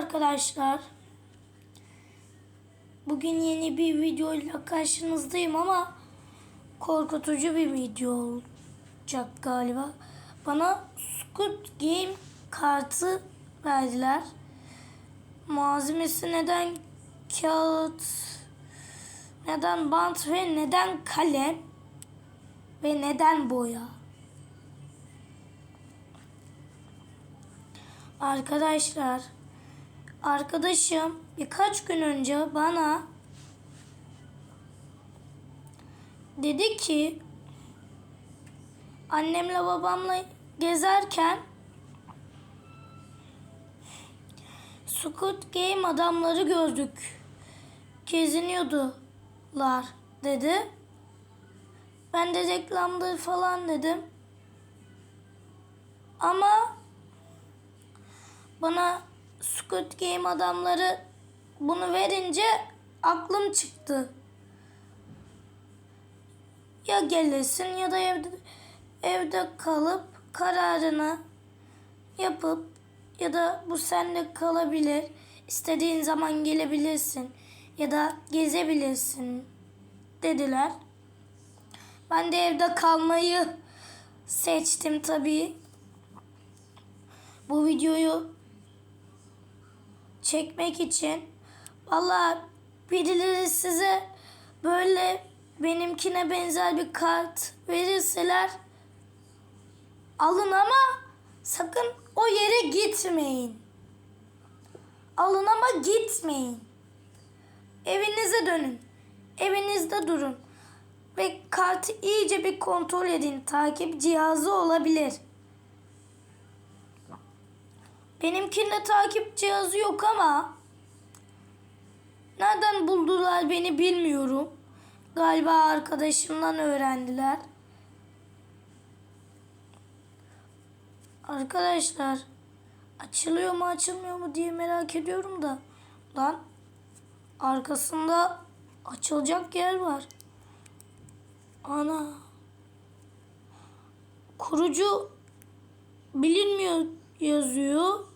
arkadaşlar. Bugün yeni bir videoyla karşınızdayım ama korkutucu bir video olacak galiba. Bana Squid Game kartı verdiler. Malzemesi neden kağıt, neden bant ve neden kalem ve neden boya? Arkadaşlar arkadaşım birkaç gün önce bana dedi ki annemle babamla gezerken Squid Game adamları gördük. Geziniyordular dedi. Ben de reklamdır falan dedim. Ama bana Squid Game adamları bunu verince aklım çıktı. Ya gelirsin ya da evde evde kalıp kararını yapıp ya da bu sende kalabilir. İstediğin zaman gelebilirsin ya da gezebilirsin dediler. Ben de evde kalmayı seçtim tabii. Bu videoyu çekmek için valla birileri size böyle benimkine benzer bir kart verirseler alın ama sakın o yere gitmeyin. Alın ama gitmeyin. Evinize dönün. Evinizde durun. Ve kartı iyice bir kontrol edin. Takip cihazı olabilir. Benimkinde takip cihazı yok ama nereden buldular beni bilmiyorum. Galiba arkadaşımdan öğrendiler. Arkadaşlar açılıyor mu açılmıyor mu diye merak ediyorum da lan arkasında açılacak yer var. Ana kurucu bilinmiyor yazıyor.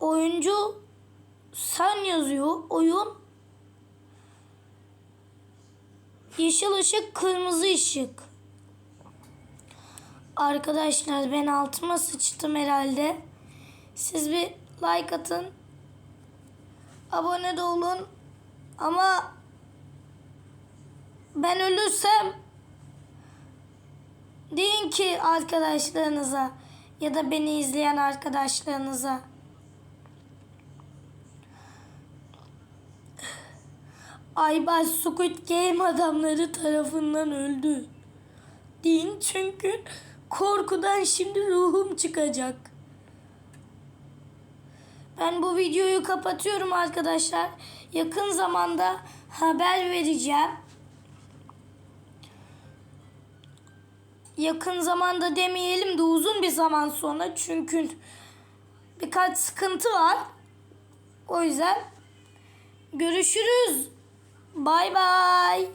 Oyuncu sen yazıyor. Oyun yeşil ışık, kırmızı ışık. Arkadaşlar ben altıma sıçtım herhalde. Siz bir like atın. Abone de olun. Ama ben ölürsem Deyin ki arkadaşlarınıza ya da beni izleyen arkadaşlarınıza. Aybars Squid Game adamları tarafından öldü. Deyin çünkü korkudan şimdi ruhum çıkacak. Ben bu videoyu kapatıyorum arkadaşlar. Yakın zamanda haber vereceğim. yakın zamanda demeyelim de uzun bir zaman sonra çünkü birkaç sıkıntı var. O yüzden görüşürüz. Bye bye.